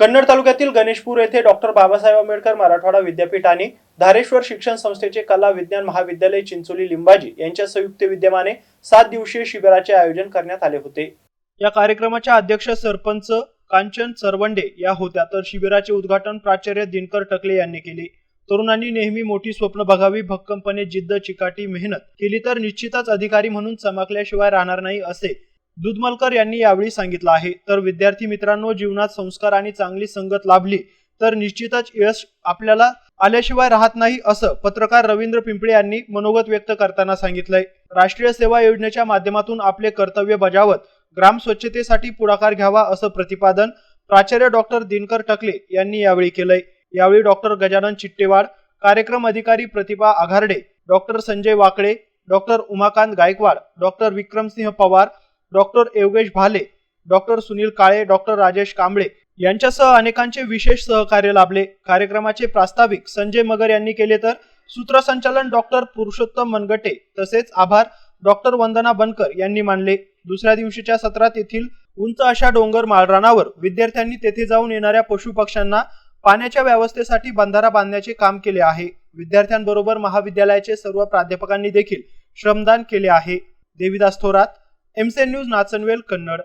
कन्नड तालुक्यातील गणेशपूर येथे डॉक्टर बाबासाहेब आंबेडकर मराठवाडा विद्यापीठ आणि धारेश्वर शिक्षण संस्थेचे कला विज्ञान महाविद्यालय चिंचोली लिंबाजी यांच्या संयुक्त विद्यमाने सात दिवसीय शिबिराचे आयोजन करण्यात आले होते. या कार्यक्रमाच्या अध्यक्ष सरपंच कांचन सरवंडे या होत्या. तर शिबिराचे उद्घाटन प्राचार्य दिनकर टकले यांनी केले. तरुणांनी नेहमी मोठी स्वप्न बघावी भक्कमपणे जिद्द चिकाटी मेहनत केली तर निश्चितच अधिकारी म्हणून चमकल्याशिवाय राहणार नाही असे दुधमलकर यांनी यावेळी सांगितलं आहे. तर विद्यार्थी मित्रांनो जीवनात संस्कार आणि चांगली संगत लाभली तर निश्चितच यश आपल्याला आल्याशिवाय राहत नाही असं पत्रकार रवींद्र पिंपळे यांनी मनोगत व्यक्त करताना सांगितलंय. राष्ट्रीय सेवा योजनेच्या माध्यमातून आपले कर्तव्य बजावत ग्राम स्वच्छतेसाठी पुढाकार घ्यावा असं प्रतिपादन प्राचार्य डॉक्टर दिनकर टकले यांनी यावेळी केलंय. यावेळी डॉक्टर गजानन चिट्टेवाड कार्यक्रम अधिकारी Pratibha Agharde doctor Sanjay Wakale doctor Umakant Gaikwad doctor Vikramsinh Pawar doctor Yogesh Bhale doctor Sunil Kale doctor Rajesh Kamble यांच्यासह अनेकांचे विशेष सहकार्य लाभले. कार्यक्रमाचे प्रास्ताविक संजय मगर यांनी केले तर सूत्रसंचालन डॉक्टर पुरुषोत्तम मनगटे तसेच आभार डॉक्टर वंदना बनकर यांनी मानले. दुसऱ्या दिवशीच्या सत्रात येथील उंच अशा डोंगर माळरानावर विद्यार्थ्यांनी तेथे जाऊन येणाऱ्या पशुपक्ष्यांना पाण्याच्या व्यवस्थेसाठी बंधारा बांधण्याचे काम केले आहे. विद्यार्थ्यांबरोबर महाविद्यालयाचे सर्व प्राध्यापकांनी देखील श्रमदान केले आहे. Devidas Thorat MCN news Nachanvel Kannad.